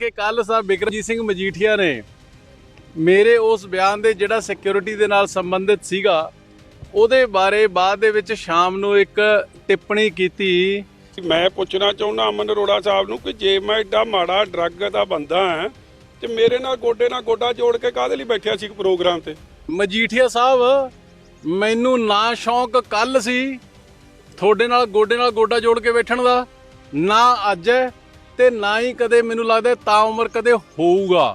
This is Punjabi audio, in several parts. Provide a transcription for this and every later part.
ਕਿ ਕੱਲ ਸਾਹਿਬ ਬਿਕਰਮਜੀਤ ਸਿੰਘ ਮਜੀਠੀਆ ਨੇ ਮੇਰੇ ਉਸ ਬਿਆਨ ਦੇ ਜਿਹੜਾ ਸਿਕਿਉਰਿਟੀ ਦੇ ਨਾਲ ਸੰਬੰਧਿਤ ਸੀਗਾ ਉਹਦੇ ਬਾਰੇ ਬਾਅਦ ਦੇ ਵਿੱਚ ਸ਼ਾਮ ਨੂੰ ਇੱਕ ਟਿੱਪਣੀ ਕੀਤੀ। ਮੈਂ ਪੁੱਛਣਾ ਚਾਹੁੰਦਾ ਅਮਨ ਅਰੋੜਾ ਸਾਹਿਬ ਨੂੰ ਕਿ ਜੇ ਮੈਂ ਐਡਾ ਮਾੜਾ ਡਰੱਗ ਦਾ ਬੰਦਾ ਹਾਂ ਤੇ ਮੇਰੇ ਨਾਲ ਗੋਡੇ ਨਾਲ ਗੋਡਾ ਜੋੜ ਕੇ ਕਾਹਦੇ ਲਈ ਬੈਠਿਆ ਸੀ ਪ੍ਰੋਗਰਾਮ ਤੇ? ਮਜੀਠੀਆ ਸਾਹਿਬ ਮੈਨੂੰ ਨਾ ਸ਼ੌਂਕ ਕੱਲ ਸੀ ਤੁਹਾਡੇ ਨਾਲ ਗੋਡੇ ਨਾਲ ਗੋਡਾ ਜੋੜ ਕੇ ਬੈਠਣ ਦਾ ਨਾ ਅੱਜ ਹੈ ਤੇ ਨਾ ਹੀ ਕਦੇ ਮੈਨੂੰ ਲੱਗਦਾ ਤਾਂ ਉਮਰ ਕਦੇ ਹੋਊਗਾ।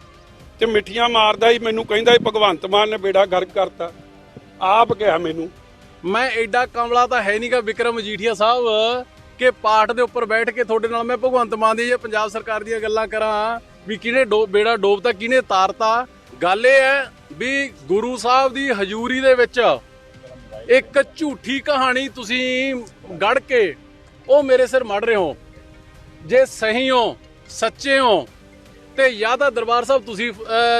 ਤੇ ਮਿੱਠੀਆਂ ਮਾਰਦਾ ਹੀ ਮੈਨੂੰ ਕਹਿੰਦਾ ਸੀ ਭਗਵੰਤ ਮਾਨ ਨੇ ਬੇੜਾ ਗਰਕ ਕਰਤਾ। ਆਪ ਕਿਹਾ ਮੈਨੂੰ। ਮੈਂ ਐਡਾ ਕਮਲਾ ਤਾਂ ਹੈ ਨਹੀਂਗਾ ਵਿਕਰਮ ਮਜੀਠੀਆ ਸਾਹਿਬ ਕਿ ਪਾਠ ਦੇ ਉੱਪਰ ਬੈਠ ਕੇ ਤੁਹਾਡੇ ਨਾਲ ਮੈਂ ਭਗਵੰਤ ਮਾਨ ਦੀ ਜਾਂ ਪੰਜਾਬ ਸਰਕਾਰ ਦੀਆਂ ਗੱਲਾਂ ਕਰਾਂ ਵੀ ਕਿਹਨੇ ਡੋ ਬੇੜਾ ਡੋਬਤਾ ਕਿਹਨੇ ਤਾਰਤਾ। ਗੱਲ ਇਹ ਹੈ ਵੀ ਗੁਰੂ ਸਾਹਿਬ ਦੀ ਹਜ਼ੂਰੀ ਦੇ ਵਿੱਚ ਇੱਕ ਝੂਠੀ ਕਹਾਣੀ ਤੁਸੀਂ ਗੜ ਕੇ ਉਹ ਮੇਰੇ ਸਿਰ ਮੜ ਰਹੇ ਹੋ। ਜੇ ਸਹੀ ਹੋ ਸੱਚੇ ਹੋ ਤੇ ਜਾਂ ਤਾਂ ਦਰਬਾਰ ਸਾਹਿਬ ਤੁਸੀਂ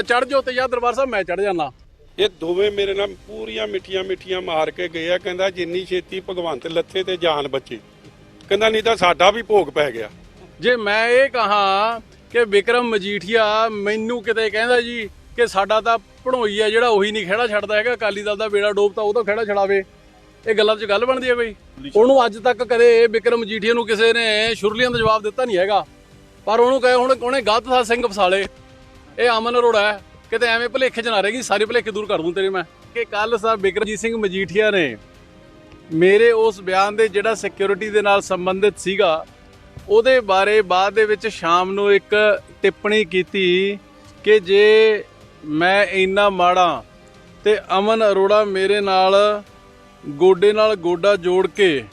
ਚੜ ਜਾਓ ਤੇ ਜਾਂ ਦਰਬਾਰ ਸਾਹਿਬ ਮੈਂ ਚੜ ਜਾਣਾ ਇਹ ਦੋਵੇਂ ਮੇਰੇ ਨਾਲ ਪੂਰੀਆਂ ਮਿੱਠੀਆਂ ਮਿੱਠੀਆਂ ਮਾਰ ਕੇ ਗਏ ਆ ਕਹਿੰਦਾ ਜਿੰਨੀ ਛੇਤੀ ਭਗਵੰਤ ਲੱਥੇ ਤੇ ਜਾਨ ਬਚੀ। ਕਹਿੰਦਾ ਨਹੀਂ ਤਾਂ ਸਾਡਾ ਵੀ ਭੋਗ ਪੈ ਗਿਆ। ਜੇ ਮੈਂ ਇਹ ਕਹਾ ਕਿ ਵਿਕਰਮ ਮਜੀਠੀਆ ਮੈਨੂੰ ਕਿਤੇ ਕਹਿੰਦਾ ਜੀ ਕਿ ਸਾਡਾ ਤਾਂ ਭਣੋਈ ਆ ਜਿਹੜਾ ਉਹੀ ਨਹੀਂ ਖੇੜਾ ਛੱਡਦਾ ਹੈਗਾ ਅਕਾਲੀ ਦਲ ਦਾ ਬੇੜਾ ਡੋਬਤਾ ਉਹ ਤਾਂ ਖੇੜਾ ਛਡਾਵੇ। ਇਹ ਗੱਲਾਂ 'ਚ ਗੱਲ ਬਣਦੀ ਹੈ ਕੋਈ ਉਹਨੂੰ ਅੱਜ ਤੱਕ ਕਦੇ ਵਿਕਰਮ ਮਜੀਠੀਆ ਨੂੰ ਕਿਸੇ ਨੇ ਸ਼ੁਰਲੀਆਂ ਦਾ ਜਵਾਬ ਦਿੱਤਾ ਨਹੀਂ ਹੈਗਾ। ਪਰ ਉਹਨੂੰ ਕਹੇ, ਹੁਣ ਉਹਨੇ ਗਲਤ ਥਾ ਸਿੰਘ ਫਸਾਲੇ। ਇਹ ਅਮਨ ਅਰੋੜਾ ਹੈ। ਕਿਤੇ ਐਵੇਂ ਭਲੇਖੇ 'ਚ ਨਾ ਰਹੇਗੀ, ਸਾਰੇ ਭਲੇਖੇ ਦੂਰ ਕਰ ਦੂੰ ਤੇਰੇ ਮੈਂ। ਕਿ ਕੱਲ ਸਾਹਿਬ ਵਿਕਰਮਜੀਤ ਸਿੰਘ ਮਜੀਠੀਆ ਨੇ ਮੇਰੇ ਉਸ ਬਿਆਨ ਦੇ ਜਿਹੜਾ ਸਿਕਿਉਰਿਟੀ ਦੇ ਨਾਲ ਸੰਬੰਧਿਤ ਸੀਗਾ, ਉਹਦੇ ਬਾਰੇ ਬਾਅਦ ਦੇ ਵਿੱਚ ਸ਼ਾਮ ਨੂੰ ਇੱਕ ਟਿੱਪਣੀ ਕੀਤੀ ਕਿ ਜੇ ਮੈਂ ਇੰਨਾ ਮਾੜਾ ਤੇ ਅਮਨ ਅਰੋੜਾ ਮੇਰੇ ਨਾਲ ਗੋਡੇ ਨਾਲ ਗੋਡਾ ਜੋੜ ਕੇ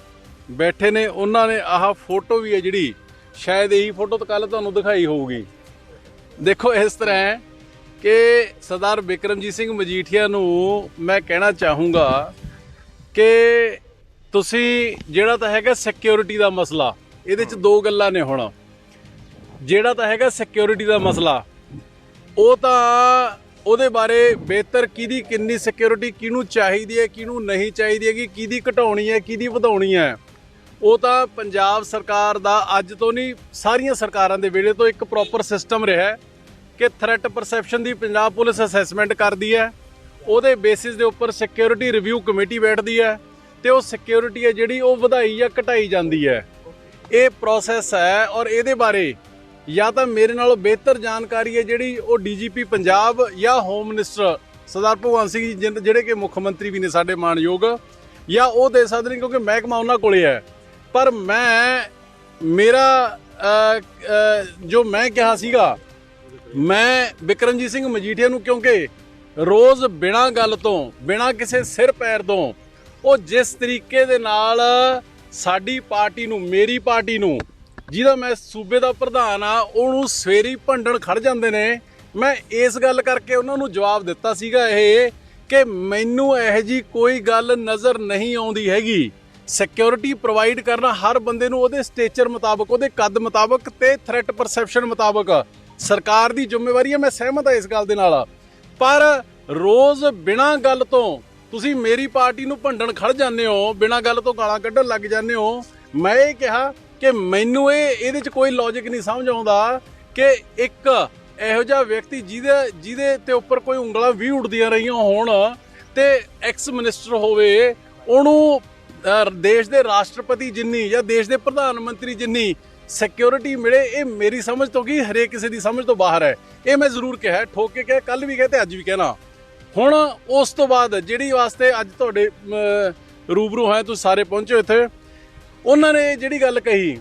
ਬੈਠੇ ਨੇ। ਉਹਨਾਂ ਨੇ ਆਹ ਫੋਟੋ ਵੀ ਹੈ ਜਿਹੜੀ, ਸ਼ਾਇਦ ਇਹੀ ਫੋਟੋ ਤਾਂ ਕੱਲ ਤੁਹਾਨੂੰ ਦਿਖਾਈ ਹੋਊਗੀ। ਦੇਖੋ ਇਸ ਤਰ੍ਹਾਂ ਹੈ ਕਿ ਸਰਦਾਰ ਬਿਕਰਮਜੀਤ ਸਿੰਘ ਮਜੀਠੀਆ ਨੂੰ ਮੈਂ ਕਹਿਣਾ ਚਾਹੂੰਗਾ ਕਿ ਤੁਸੀਂ ਜਿਹੜਾ ਤਾਂ ਹੈਗਾ ਸਿਕਿਉਰਿਟੀ ਦਾ ਮਸਲਾ, ਇਹਦੇ ਚ ਦੋ ਗੱਲਾਂ ਨੇ ਹੁਣ। ਜਿਹੜਾ ਤਾਂ ਹੈਗਾ ਸਿਕਿਉਰਿਟੀ ਦਾ ਮਸਲਾ, ਉਹ ਤਾਂ ਉਹਦੇ ਬਾਰੇ ਬਿਹਤਰ ਕਿਹਦੀ ਕਿੰਨੀ ਸਿਕਿਉਰਿਟੀ ਕਿਹਨੂੰ ਚਾਹੀਦੀ ਹੈ, ਕਿਹਨੂੰ ਨਹੀਂ ਚਾਹੀਦੀ ਹੈ ਕਿ ਕਿਹਦੀ ਘਟਾਉਣੀ ਹੈ, ਕਿਹਦੀ ਵਧਾਉਣੀ ਹੈ। ਉਹ ਤਾਂ ਪੰਜਾਬ ਸਰਕਾਰ ਦਾ ਅੱਜ ਤੋਂ ਨਹੀਂ, ਸਾਰੀਆਂ ਸਰਕਾਰਾਂ ਦੇ ਵੇਲੇ ਤੋਂ ਇੱਕ ਪ੍ਰੋਪਰ ਸਿਸਟਮ ਰਿਹਾ ਹੈ ਕਿ ਥ੍ਰੈਟ ਪਰਸੈਪਸ਼ਨ ਦੀ ਪੰਜਾਬ ਪੁਲਿਸ ਅਸੈਸਮੈਂਟ ਕਰਦੀ ਹੈ। ਉਹਦੇ ਬੇਸਿਸ ਦੇ ਉੱਪਰ ਸਿਕਿਉਰਿਟੀ ਰਿਵਿਊ ਕਮੇਟੀ ਬੈਠਦੀ ਹੈ ਤੇ ਉਹ ਸਿਕਿਉਰਿਟੀ ਹੈ ਜਿਹੜੀ ਉਹ ਵਧਾਈ ਜਾਂ ਘਟਾਈ ਜਾਂਦੀ ਹੈ। ਇਹ ਪ੍ਰੋਸੈਸ ਹੈ ਔਰ ਇਹਦੇ ਬਾਰੇ ਜਾਂ ਤਾਂ ਮੇਰੇ ਨਾਲੋਂ ਬਿਹਤਰ ਜਾਣਕਾਰੀ ਹੈ ਜਿਹੜੀ ਉਹ ਡੀਜੀਪੀ ਪੰਜਾਬ ਜਾਂ ਹੋਮ ਮਿਨਿਸਟਰ ਸਰਦਾਰ ਭਗਵੰਤ ਸਿੰਘ ਜੀ ਜਿਨ- ਜਿਹੜੇ ਕਿ ਮੁੱਖ ਮੰਤਰੀ ਵੀ ਨੇ ਸਾਡੇ ਮਾਣਯੋਗ, ਜਾਂ ਉਹ ਦੇ ਸਕਦੇ ਨੇ ਕਿਉਂਕਿ ਮਹਿਕਮਾ ਉਹਨਾਂ ਕੋਲੇ ਹੈ। ਪਰ ਮੈਂ, ਮੇਰਾ ਜੋ ਮੈਂ ਕਿਹਾ ਸੀਗਾ, ਮੈਂ ਵਿਕਰਮਜੀਤ ਸਿੰਘ ਮਜੀਠੀਆ ਨੂੰ ਕਿਉਂਕਿ ਰੋਜ਼ ਬਿਨਾਂ ਗੱਲ ਤੋਂ, ਬਿਨਾਂ ਕਿਸੇ ਸਿਰ ਪੈਰ ਤੋਂ, ਉਹ ਜਿਸ ਤਰੀਕੇ ਦੇ ਨਾਲ ਸਾਡੀ ਪਾਰਟੀ ਨੂੰ, ਮੇਰੀ ਪਾਰਟੀ ਨੂੰ ਜਿਹਦਾ ਮੈਂ ਸੂਬੇ ਦਾ ਪ੍ਰਧਾਨ ਆ, ਉਹਨੂੰ ਸਵੇਰੀ ਭੰਡਣ ਖੜ ਜਾਂਦੇ ਨੇ। ਮੈਂ ਇਸ ਗੱਲ ਕਰਕੇ ਉਹਨਾਂ ਨੂੰ ਜਵਾਬ ਦਿੱਤਾ ਸੀਗਾ ਇਹ ਕਿ ਮੈਨੂੰ ਇਹੋ ਜੀ ਕੋਈ ਗੱਲ ਨਜ਼ਰ ਨਹੀਂ ਆਉਂਦੀ ਹੈਗੀ। ਸਿਕਿਉਰਿਟੀ ਪ੍ਰੋਵਾਈਡ ਕਰਨਾ ਹਰ ਬੰਦੇ ਨੂੰ ਉਹਦੇ ਸਟੇਚਰ ਮੁਤਾਬਕ, ਉਹਦੇ ਕੱਦ ਮੁਤਾਬਕ ਤੇ ਥ੍ਰੈਟ ਪਰਸੈਪਸ਼ਨ ਮੁਤਾਬਕ। ਸਰਕਾਰ ਦੀ ਜ਼ਿੰਮੇਵਾਰੀ ਹੈ, ਮੈਂ ਸਹਿਮਤ ਹਾਂ ਇਸ ਗੱਲ ਦੇ ਨਾਲ। ਪਰ ਰੋਜ਼ ਬਿਨਾਂ ਗੱਲ ਤੋਂ ਤੁਸੀਂ ਮੇਰੀ ਪਾਰਟੀ ਨੂੰ ਭੰਡਣ ਖੜ ਜਾਂਦੇ ਹੋ, ਬਿਨਾਂ ਗੱਲ ਤੋਂ ਗਾਲਾਂ ਕੱਢਣ ਲੱਗ ਜਾਂਦੇ ਹੋ। ਮੈਂ ਇਹ ਕਿਹਾ ਕਿ ਮੈਨੂੰ ਇਹ, ਇਹਦੇ 'ਚ ਕੋਈ ਲੌਜੀਕ ਨਹੀਂ ਸਮਝ ਆਉਂਦਾ ਕਿ ਇੱਕ ਇਹੋ ਜਿਹਾ ਵਿਅਕਤੀ ਜਿਹਦੇ ਜਿਹਦੇ ਤੇ ਉੱਪਰ ਕੋਈ ਉਂਗਲਾਂ ਵੀ ਉੱਡਦੀਆਂ ਰਹੀਆਂ ਹੋਣ ਤੇ ਐਕਸ ਮਿਨਿਸਟਰ ਹੋਵੇ, ਉਹਨੂੰ ਦੇਸ਼ ਦੇ ਰਾਸ਼ਟਰਪਤੀ ਜਿੰਨੀ ਜਾਂ ਦੇਸ਼ ਦੇ ਪ੍ਰਧਾਨ ਮੰਤਰੀ ਜਿੰਨੀ ਸਿਕਿਉਰਿਟੀ ਮਿਲੇ, ਇਹ ਮੇਰੀ ਸਮਝ ਤੋਂ ਕੀ ਹਰੇਕ ਕਿਸੇ ਦੀ ਸਮਝ ਤੋਂ ਬਾਹਰ ਹੈ। ਇਹ ਮੈਂ ਜ਼ਰੂਰ ਕਿਹਾ ਠੋਕ ਕੇ ਕਿਹਾ ਕੱਲ ਵੀ ਕਿਹਾ ਤੇ ਅੱਜ ਵੀ ਕਹਿਣਾ। ਹੁਣ ਉਸ ਤੋਂ ਬਾਅਦ, ਜਿਹੜੀ ਵਾਸਤੇ ਅੱਜ ਤੁਹਾਡੇ ਰੂਬਰੂ ਹੋਏ ਤੁਸੀਂ ਸਾਰੇ ਪਹੁੰਚੇ ਇੱਥੇ। ਉਹਨਾਂ ਨੇ ਜਿਹੜੀ ਗੱਲ ਕਹੀ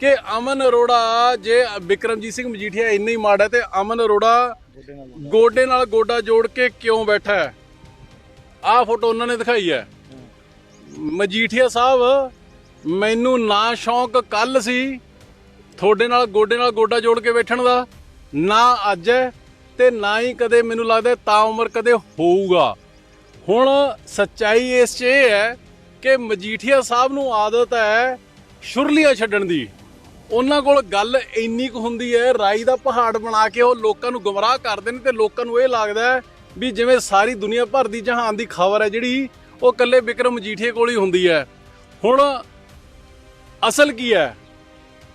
ਕਿ ਅਮਨ ਅਰੋੜਾ ਜੇ ਵਿਕਰਮਜੀਤ ਸਿੰਘ ਮਜੀਠੀਆ ਇੰਨਾ ਹੀ ਮਾੜਾ ਹੈ ਤੇ ਅਮਨ ਅਰੋੜਾ ਗੋਡੇ ਨਾਲ ਗੋਡਾ ਜੋੜ ਕੇ ਕਿਉਂ ਬੈਠਾ ਹੈ? ਆਹ ਫੋਟੋ ਉਹਨਾਂ ਨੇ ਦਿਖਾਈ ਹੈ। ਮਜੀਠੀਆ ਸਾਹਿਬ, ਮੈਨੂੰ ਨਾ ਸ਼ੌਂਕ ਕੱਲ ਸੀ ਤੁਹਾਡੇ ਨਾਲ ਗੋਡੇ ਨਾਲ ਗੋਡਾ ਜੋੜ ਕੇ ਬੈਠਣ ਦਾ, ਨਾ ਅੱਜ ਹੈ ਤੇ ਨਾ ਹੀ ਕਦੇ ਮੈਨੂੰ ਲੱਗਦਾ ਤਾਂ ਉਮਰ ਕਦੇ ਹੋਊਗਾ। ਹੁਣ ਸੱਚਾਈ ਇਸ 'ਚ ਇਹ ਹੈ ਕਿ ਮਜੀਠੀਆ ਸਾਹਿਬ ਨੂੰ ਆਦਤ ਹੈ ਸ਼ੁਰਲੀਆਂ ਛੱਡਣ ਦੀ। ਉਹਨਾਂ ਕੋਲ ਗੱਲ ਇੰਨੀ ਕੁ ਹੁੰਦੀ ਹੈ, ਰਾਈ ਦਾ ਪਹਾੜ ਬਣਾ ਕੇ ਉਹ ਲੋਕਾਂ ਨੂੰ ਗੁੰਮਰਾਹ ਕਰਦੇ ਨੇ ਤੇ ਲੋਕਾਂ ਨੂੰ ਇਹ ਲੱਗਦਾ ਵੀ ਜਿਵੇਂ ਸਾਰੀ ਦੁਨੀਆ ਭਰ ਦੀ ਜਹਾਨ ਦੀ ਖਬਰ ਹੈ ਜਿਹੜੀ, ਉਹ ਇਕੱਲੇ ਵਿਕਰਮ ਮਜੀਠੀਏ ਕੋਲ ਹੀ ਹੁੰਦੀ ਹੈ। ਹੁਣ ਅਸਲ ਕੀ ਹੈ?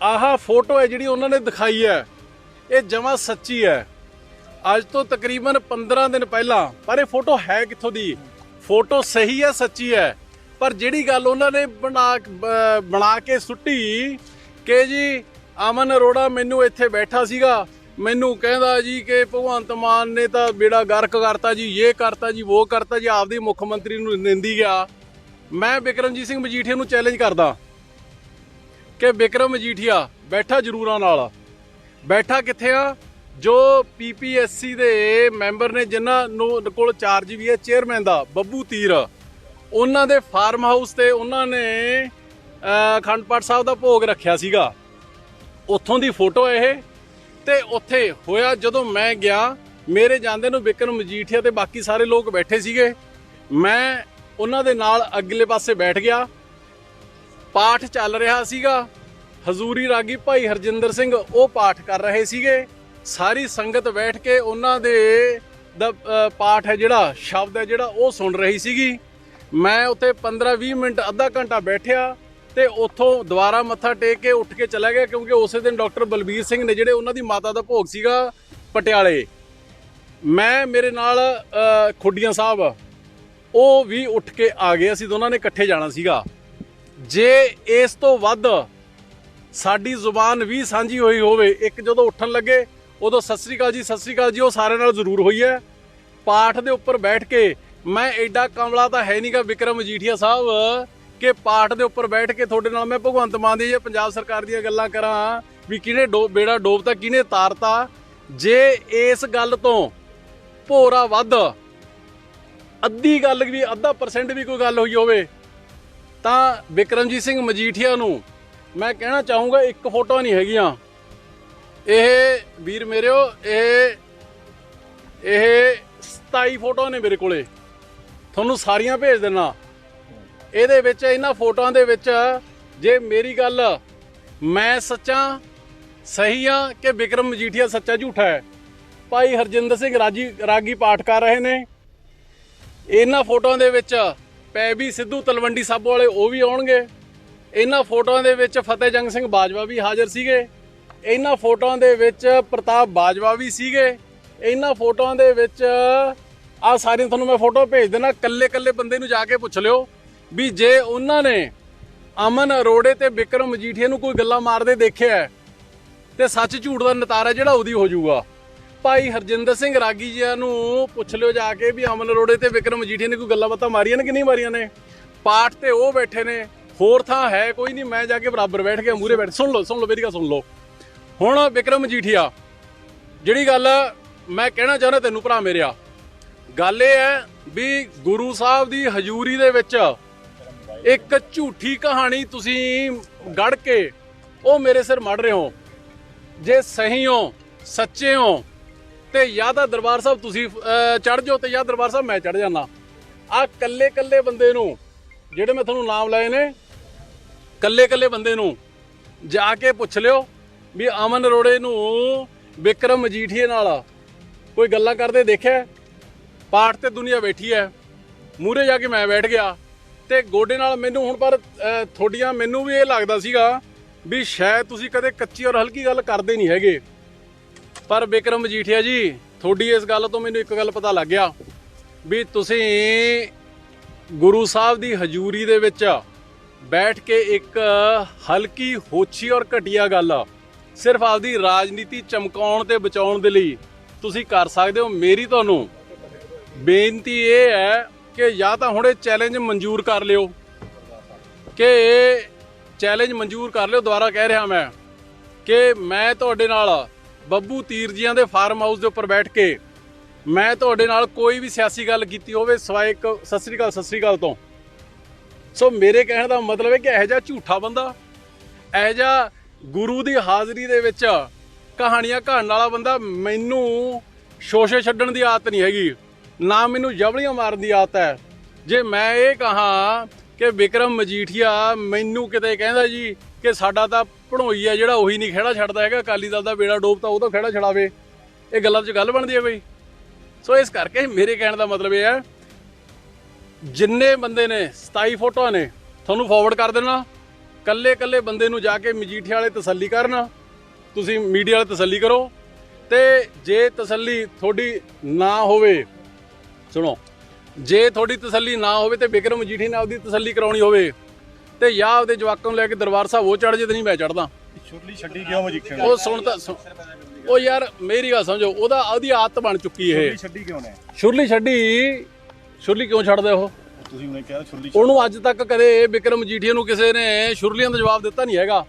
ਆਹ ਫੋਟੋ ਹੈ ਜਿਹੜੀ ਉਹਨਾਂ ਨੇ ਦਿਖਾਈ ਹੈ। ਇਹ ਜਮਾ ਸੱਚੀ ਹੈ। ਅੱਜ ਤੋਂ ਤਕਰੀਬਨ 15 ਦਿਨ ਪਹਿਲਾਂ, ਪਰ ਇਹ ਫੋਟੋ ਹੈ ਕਿੱਥੋਂ ਦੀ? ਫੋਟੋ ਸਹੀ ਹੈ, ਸੱਚੀ ਹੈ? ਪਰ ਜਿਹੜੀ ਗੱਲ ਉਹਨਾਂ ਨੇ ਬਣਾ ਬ- ਬਣਾ ਕੇ ਸੁੱਟੀ ਕਿ ਜੀ ਅਮਨ ਅਰੋੜਾ ਮੈਨੂੰ ਇੱਥੇ ਬੈਠਾ ਸੀਗਾ, ਮੈਨੂੰ ਕਹਿੰਦਾ ਜੀ ਕਿ ਭਗਵੰਤ ਮਾਨ ਨੇ ਤਾਂ ਬੇੜਾ ਗਰਕ ਕਰਤਾ ਜੀ, ਇਹ ਕਰਤਾ ਜੀ, ਉਹ ਕਰਤਾ ਜੀ, ਆਪਦੀ ਮੁੱਖ ਮੰਤਰੀ ਨੂੰ ਨਿੰਦੀ ਗਿਆ। ਮੈਂ ਬਿਕਰਮਜੀਤ ਸਿੰਘ ਮਜੀਠੀਆ ਨੂੰ ਚੈਲੰਜ ਕਰਦਾ ਕਿ ਬਿਕਰਮ ਮਜੀਠੀਆ ਬੈਠਾ ਜ਼ਰੂਰਾਂ ਨਾਲ। ਬੈਠਾ ਕਿੱਥੇ ਆ? ਜੋ ਪੀਪੀਐਸਸੀ ਦੇ ਮੈਂਬਰ ਨੇ, ਜਿਨ੍ਹਾਂ ਨੂੰ ਕੋਲ ਚਾਰਜ ਵੀ ਹੈ ਚੇਅਰਮੈਨ ਦਾ, ਬੱਬੂ ਤੀਰ। ਉਹਨਾਂ ਦੇ ਫਾਰਮ ਹਾਊਸ ਤੇ ਉਹਨਾਂ ਨੇ ਅਖੰਡ ਪਾਠ ਸਾਹਿਬ ਦਾ ਭੋਗ ਰੱਖਿਆ ਸੀਗਾ। ਉੱਥੋਂ ਦੀ ਫੋਟੋ ਇਹ। ਤੇ ਉੱਥੇ ਹੋਇਆ ਜਦੋਂ ਮੈਂ ਗਿਆ, ਮੇਰੇ ਜਾਂਦੇ ਨੂੰ ਬਿਕਰਮ ਮਜੀਠੀਆ ਤੇ ਬਾਕੀ ਸਾਰੇ ਲੋਕ ਬੈਠੇ ਸੀਗੇ। ਮੈਂ ਉਹਨਾਂ ਦੇ ਨਾਲ ਅਗਲੇ ਪਾਸੇ ਬੈਠ ਗਿਆ। ਪਾਠ ਚੱਲ ਰਿਹਾ ਸੀਗਾ। ਹਜ਼ੂਰੀ ਰਾਗੀ ਭਾਈ ਹਰਜਿੰਦਰ ਸਿੰਘ ਉਹ ਪਾਠ ਕਰ ਰਹੇ ਸੀਗੇ। ਸਾਰੀ ਸੰਗਤ ਬੈਠ ਕੇ ਉਹਨਾਂ ਦੇ, ਦਾ ਪਾਠ ਹੈ ਜਿਹੜਾ, ਸ਼ਬਦ ਹੈ ਜਿਹੜਾ ਉਹ ਸੁਣ ਰਹੀ ਸੀਗੀ। ਮੈਂ ਉੱਥੇ 15-20 ਮਿੰਟ, ਅੱਧਾ ਘੰਟਾ ਬੈਠਿਆ ਤੇ ਉੱਥੋਂ ਦੁਬਾਰਾ ਮੱਥਾ ਟੇਕ ਕੇ ਉੱਠ ਕੇ ਚਲਾ ਗਿਆ ਕਿਉਂਕਿ ਉਸੇ ਦਿਨ ਡਾਕਟਰ ਬਲਬੀਰ ਸਿੰਘ ਨੇ ਜਿਹੜੇ ਉਹਨਾਂ ਦੀ ਮਾਤਾ ਦਾ ਭੋਗ ਸੀਗਾ ਪਟਿਆਲੇ। ਮੈਂ, ਮੇਰੇ ਨਾਲ ਖੁੱਡੀਆਂ ਸਾਹਿਬ, ਉਹ ਵੀ ਉੱਠ ਕੇ ਆ ਗਏ। ਅਸੀਂ ਦੋਨਾਂ ਨੇ ਇਕੱਠੇ ਜਾਣਾ ਸੀਗਾ। ਜੇ ਇਸ ਤੋਂ ਵੱਧ ਸਾਡੀ ਜ਼ੁਬਾਨ ਵੀ ਸਾਂਝੀ ਹੋਈ ਹੋਵੇ, ਇੱਕ ਜਦੋਂ ਉੱਠਣ ਲੱਗੇ, ਉਦੋਂ ਸਤਿ ਸ੍ਰੀ ਅਕਾਲ ਜੀ, ਸਤਿ ਸ੍ਰੀ ਅਕਾਲ ਜੀ, ਉਹ ਸਾਰਿਆਂ ਨਾਲ ਜ਼ਰੂਰ ਹੋਈ ਹੈ। ਪਾਠ ਦੇ ਉੱਪਰ ਬੈਠ ਕੇ ਮੈਂ ਐਡਾ ਕਮਲਾ ਤਾਂ ਹੈ ਨਹੀਂਗਾ ਵਿਕਰਮ ਮਜੀਠੀਆ ਸਾਹਿਬ, ਕਿ ਪਾਠ ਦੇ ਉੱਪਰ ਬੈਠ ਕੇ ਤੁਹਾਡੇ ਨਾਲ ਮੈਂ ਭਗਵੰਤ ਮਾਨ ਦੀ ਜਾਂ ਪੰਜਾਬ ਸਰਕਾਰ ਦੀਆਂ ਗੱਲਾਂ ਕਰਾਂ, ਵੀ ਕਿਹਨੇ ਡੋ, ਬੇੜਾ ਡੋਬਤਾ, ਕਿਹਨੇ ਤਾਰਤਾ। ਜੇ ਇਸ ਗੱਲ ਤੋਂ ਭੋਰਾ ਵੱਧ, ਅੱਧੀ ਗੱਲ ਵੀ, ਅੱਧਾ ਪਰਸੈਂਟ ਵੀ ਕੋਈ ਗੱਲ ਹੋਈ ਹੋਵੇ, ਤਾਂ ਵਿਕਰਮਜੀਤ ਸਿੰਘ ਮਜੀਠੀਆ ਨੂੰ ਮੈਂ ਕਹਿਣਾ ਚਾਹੂੰਗਾ, ਇੱਕ ਫੋਟੋ ਨਹੀਂ ਹੈਗੀਆਂ। ਇਹ, ਵੀਰ ਮੇਰਿਓ, ਇਹ ਇਹ 27 ਫੋਟੋ ਨੇ ਮੇਰੇ ਕੋਲੇ। ਤੁਹਾਨੂੰ ਸਾਰੀਆਂ ਭੇਜ ਦੇਣਾ ਇਹਦੇ ਵਿੱਚ, ਇਹਨਾਂ ਫੋਟੋਆਂ ਦੇ ਵਿੱਚ ਜੇ ਮੇਰੀ ਗੱਲ ਮੈਂ ਸੱਚਾ, ਸਹੀ ਆ ਕਿ ਵਿਕਰਮ ਮਜੀਠੀਆ ਸੱਚਾ ਝੂਠਾ ਹੈ? ਭਾਈ ਹਰਜਿੰਦਰ ਸਿੰਘ ਰਾਜੀ ਰਾਗੀ ਪਾਠ ਕਰ ਰਹੇ ਨੇ। ਇਹਨਾਂ ਫੋਟੋਆਂ ਦੇ ਵਿੱਚ ਪੈਬੀ ਸਿੱਧੂ ਤਲਵੰਡੀ ਸਾਬੋ ਵਾਲੇ ਉਹ ਵੀ ਆਉਣਗੇ। ਇਹਨਾਂ ਫੋਟੋਆਂ ਦੇ ਵਿੱਚ ਫਤਿਹ ਜੰਗ ਸਿੰਘ ਬਾਜਵਾ ਵੀ ਹਾਜ਼ਰ ਸੀਗੇ। ਇਹਨਾਂ ਫੋਟੋਆਂ ਦੇ ਵਿੱਚ ਪ੍ਰਤਾਪ ਬਾਜਵਾ ਵੀ ਸੀਗੇ। ਇਹਨਾਂ ਫੋਟੋਆਂ ਦੇ ਵਿੱਚ ਆ ਸਾਰੀਆਂ ਤੁਹਾਨੂੰ ਮੈਂ ਫੋਟੋ ਭੇਜ ਦੇਣਾ ਕੱਲੇ ਕੱਲੇ ਬੰਦੇ ਨੂੰ ਜਾ ਕੇ ਪੁੱਛ ਲਿਓ ਵੀ ਜੇ ਉਹਨਾਂ ਨੇ ਅਮਨ ਅਰੋੜੇ ਤੇ ਵਿਕਰਮ ਮਜੀਠੀਆ ਨੂੰ ਕੋਈ ਗੱਲਾਂ ਮਾਰਦੇ ਦੇਖਿਆ ਹੈ, ਤੇ ਸੱਚ ਝੂਠ ਦਾ ਨਤਾਰਾ ਜਿਹੜਾ ਉਹਦੀ ਹੋ ਜਾਊਗਾ। ਭਾਈ ਹਰਜਿੰਦਰ ਸਿੰਘ ਰਾਗੀ ਜੀ ਨੂੰ ਪੁੱਛ ਲਿਓ ਜਾ ਕੇ ਵੀ ਅਮਨ ਅਰੋੜੇ ਤੇ ਵਿਕਰਮ ਮਜੀਠੀਆ ਨੇ ਕੋਈ ਗੱਲਾਂ ਬਾਤਾਂ ਮਾਰੀਆਂ ਨੇ ਕਿ ਨਹੀਂ ਮਾਰੀਆਂ ਨੇ? ਪਾਠ ਤੇ ਉਹ ਬੈਠੇ ਨੇ ਹੋਰ ਥਾਂ ਹੈ ਕੋਈ ਨਹੀਂ ਮੈਂ ਜਾ ਕੇ ਬਰਾਬਰ ਬੈਠ ਕੇ ਮੂਰੇ ਬੈਠ ਸੁਣ ਲਓ ਸੁਣ ਲਓ ਮੇਰੀ ਗੱਲ ਸੁਣ ਲਓ। ਹੁਣ ਵਿਕਰਮ ਮਜੀਠੀਆ ਜਿਹੜੀ ਗੱਲ ਮੈਂ ਕਹਿਣਾ ਚਾਹੁੰਦਾ ਤੈਨੂੰ ਭਰਾ ਮੇਰਿਆ ਗੱਲ ਇਹ ਹੈ ਵੀ ਗੁਰੂ ਸਾਹਿਬ ਦੀ ਹਜ਼ੂਰੀ ਦੇ ਵਿੱਚ ਇੱਕ ਝੂਠੀ ਕਹਾਣੀ ਤੁਸੀਂ ਗੜ ਕੇ ਉਹ ਮੇਰੇ ਸਿਰ ਮੜ ਰਹੇ ਹੋ। ਜੇ ਸਹੀ ਹੋ, ਸੱਚੇ ਹੋ, ਤੇ ਜਾਂ ਤਾਂ ਦਰਬਾਰ ਸਾਹਿਬ ਤੁਸੀਂ ਚੜ ਜਾਓ ਤੇ ਜਾਂ ਦਰਬਾਰ ਸਾਹਿਬ ਮੈਂ ਚੜ ਜਾਣਾ ਆ ਕੱਲੇ ਕੱਲੇ ਬੰਦੇ ਨੂੰ, ਜਿਹੜੇ ਮੈਂ ਤੁਹਾਨੂੰ ਨਾਮ ਲਏ ਨੇ, ਕੱਲੇ ਕੱਲੇ ਬੰਦੇ ਨੂੰ ਜਾ ਕੇ ਪੁੱਛ ਲਿਓ ਵੀ ਅਮਨ ਅਰੋੜੇ ਨੂੰ ਵਿਕਰਮ ਮਜੀਠੀਏ ਨਾਲ ਕੋਈ ਗੱਲਾਂ ਕਰਦੇ ਦੇਖਿਆ? ਪਾਠ ਤੇ ਦੁਨੀਆ ਬੈਠੀ ਹੈ ਮੂਰੇ ਜਾ ਕੇ ਮੈਂ ਬੈਠ ਗਿਆ ਤੇ ਗੋਡੇ ਨਾਲ ਮੈਨੂੰ ਹੁਣ ਪਰ ਅਹ, ਥੋਡੀਆਂ ਮੈਨੂੰ ਵੀ ਇਹ ਲੱਗਦਾ ਸੀਗਾ ਵੀ ਸ਼ਾਇਦ ਤੁਸੀਂ ਕਦੇ ਕੱਚੀ ਔਰ ਹਲਕੀ ਗੱਲ ਕਰਦੇ ਨਹੀਂ ਹੈਗੇ। ਪਰ ਬਿਕਰਮ ਮਜੀਠੀਆ ਜੀ ਤੁਹਾਡੀ ਇਸ ਗੱਲ ਤੋਂ ਮੈਨੂੰ ਇੱਕ ਗੱਲ ਪਤਾ ਲੱਗ ਗਿਆ ਵੀ ਤੁਸੀਂ ਗੁਰੂ ਸਾਹਿਬ ਦੀ ਹਜ਼ੂਰੀ ਦੇ ਵਿੱਚ ਬੈਠ ਕੇ ਇੱਕ ਹਲਕੀ ਹੋਛੀ ਔਰ ਘਟੀਆ ਗੱਲ ਸਿਰਫ ਆਪਦੀ ਰਾਜਨੀਤੀ ਚਮਕਾਉਣ ਤੇ ਬਚਾਉਣ ਦੇ ਲਈ ਤੁਸੀਂ ਕਰ ਸਕਦੇ ਹੋ। ਮੇਰੀ ਤੁਹਾਨੂੰ ਬੇਨਤੀ ਇਹ ਹੈ ਕਿ ਜਾਂ ਤਾਂ ਹੁਣ ਇਹ ਚੈਲੰਜ ਮਨਜ਼ੂਰ ਕਰ ਲਿਓ। ਕਿ ਇਹ ਚੈਲੰਜ ਮਨਜ਼ੂਰ ਕਰ ਲਿਓ, ਦੁਬਾਰਾ ਕਹਿ ਰਿਹਾ ਮੈਂ ਕਿ ਮੈਂ ਤੁਹਾਡੇ ਨਾਲ ਬੱਬੂ ਤੀਰ ਜੀਆਂ ਦੇ ਫਾਰਮ ਹਾਊਸ ਦੇ ਉੱਪਰ ਬੈਠ ਕੇ ਮੈਂ ਤੁਹਾਡੇ ਨਾਲ ਕੋਈ ਵੀ ਸਿਆਸੀ ਗੱਲ ਕੀਤੀ ਹੋਵੇ, ਸਿਵਾਏ ਇੱਕ ਸਤਿ ਸ੍ਰੀ ਅਕਾਲ, ਸਤਿ ਸ੍ਰੀ ਅਕਾਲ ਤੋਂ। ਸੋ ਮੇਰੇ ਕਹਿਣ ਦਾ ਮਤਲਬ ਹੈ ਕਿ ਇਹੋ ਜਿਹਾ ਝੂਠਾ ਬੰਦਾ, ਇਹੋ ਜਿਹਾ ਗੁਰੂ ਦੀ ਹਾਜ਼ਰੀ ਦੇ ਵਿੱਚ ਕਹਾਣੀਆਂ ਕਹਾਣ ਵਾਲਾ ਬੰਦਾ ਮੈਨੂੰ ਸ਼ੋਸ਼ੇ ਛੱਡਣ ਦੀ ਆਦਤ ਨਹੀਂ ਹੈਗੀ। ਨਾ ਮੈਨੂੰ ਜਬਲੀਆਂ ਮਾਰਨ ਦੀ ਆਦਤ ਹੈ। ਜੇ ਮੈਂ ਇਹ ਕਹਾ ਕਿ ਵਿਕਰਮ ਮਜੀਠੀਆ ਮੈਨੂੰ ਕਿਤੇ ਕਹਿੰਦਾ ਜੀ ਕਿ ਸਾਡਾ ਤਾਂ ਭਣੋਈ ਆ ਜਿਹੜਾ ਉਹੀ ਨਹੀਂ ਖੇੜਾ ਛੱਡਦਾ ਹੈਗਾ, ਅਕਾਲੀ ਦਲ ਦਾ ਬੇੜਾ ਡੋਬਤਾ ਉਹ ਤਾਂ ਖੇੜਾ ਛਡਾਵੇ ਇਹ ਗੱਲਾਂ 'ਚ ਗੱਲ ਬਣਦੀ ਹੈ ਬਈ। ਸੋ ਇਸ ਕਰਕੇ ਮੇਰੇ ਕਹਿਣ ਦਾ ਮਤਲਬ ਇਹ ਹੈ, ਜਿੰਨੇ ਬੰਦੇ ਨੇ 27 ਫੋਟੋਆਂ ਨੇ, ਤੁਹਾਨੂੰ ਫਾਰਵਰਡ ਕਰ ਦੇਣਾ। ਕੱਲੇ ਕੱਲੇ ਬੰਦੇ ਨੂੰ ਜਾ ਕੇ ਮਜੀਠੇ ਵਾਲੇ ਤਸੱਲੀ ਕਰਨ। ਤੁਸੀਂ ਮੀਡੀਆ ਵਾਲੇ ਤਸੱਲੀ ਕਰੋ। ਤੇ ਜੇ ਤਸੱਲੀ ਤੁਹਾਡੀ ਨਾ ਹੋਵੇ ਸੁਣੋ ਜੇ ਤੁਹਾਡੀ ਤਸੱਲੀ ਨਾ ਹੋਵੇ ਤੇ ਬਿਕਰਮ ਮਜੀਠੀ ਨੇ ਆਪਦੀ ਤਸੱਲੀ ਕਰਾਉਣੀ ਹੋਵੇ ਤੇ ਜਾਂ ਆਪਦੇ ਜਵਾਕਾਂ ਨੂੰ ਲੈ ਕੇ ਦਰਬਾਰ ਸਾਹਿਬ ਉਹ ਚੜ ਜੇ ਤੇ ਨਹੀਂ ਮੈਂ ਚੜਦਾ ਛੁਰਲੀ ਛੱਡੀ ਕਿਉਂ ਮਜੀਠੇ ਉਹ ਸੁਣ ਤਾਂ ਉਹ ਯਾਰ ਮੇਰੀ ਗੱਲ ਸਮਝੋ ਉਹਦਾ ਉਹਦੀ ਆਦਤ ਬਣ ਚੁੱਕੀ ਇਹ। ਛੁਰਲੀ ਛੱਡੀ ਕਿਉਂ ਨੇ? ਸ਼ੁਰਲੀ ਛੱਡੀ ਸ਼ੁਰਲੀ ਕਿਉਂ ਛੱਡਦੇ ਉਹ? ਤੁਸੀਂ ਉਹਨੇ ਕਿਹਾ ਛੁਰਲੀ ਉਹਨੂੰ ਅੱਜ ਤੱਕ ਕਦੇ ਬਿਕਰਮ ਮਜੀਠੀਆ ਨੂੰ ਕਿਸੇ ਨੇ ਸ਼ੁਰਲੀਆਂ ਦਾ ਜਵਾਬ ਦਿੱਤਾ ਨਹੀਂ ਹੈਗਾ।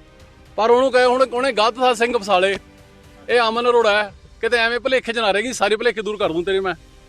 ਪਰ ਉਹਨੂੰ ਕਹੇ ਹੁਣ ਉਹਨੇ ਗਲਤ ਸਾ ਸਿੰਘ ਫਸਾਲੇ। ਇਹ ਅਮਨ ਅਰੋੜਾ ਹੈ ਕਿਤੇ ਐਵੇਂ ਭਲੇਖੇ ਚ ਨਾ ਰਹੇਗੀ ਸਾਰੇ ਭਲੇਖੇ ਦੂਰ ਕਰ ਦੂੰ ਤੇਰੇ ਮੈਂ।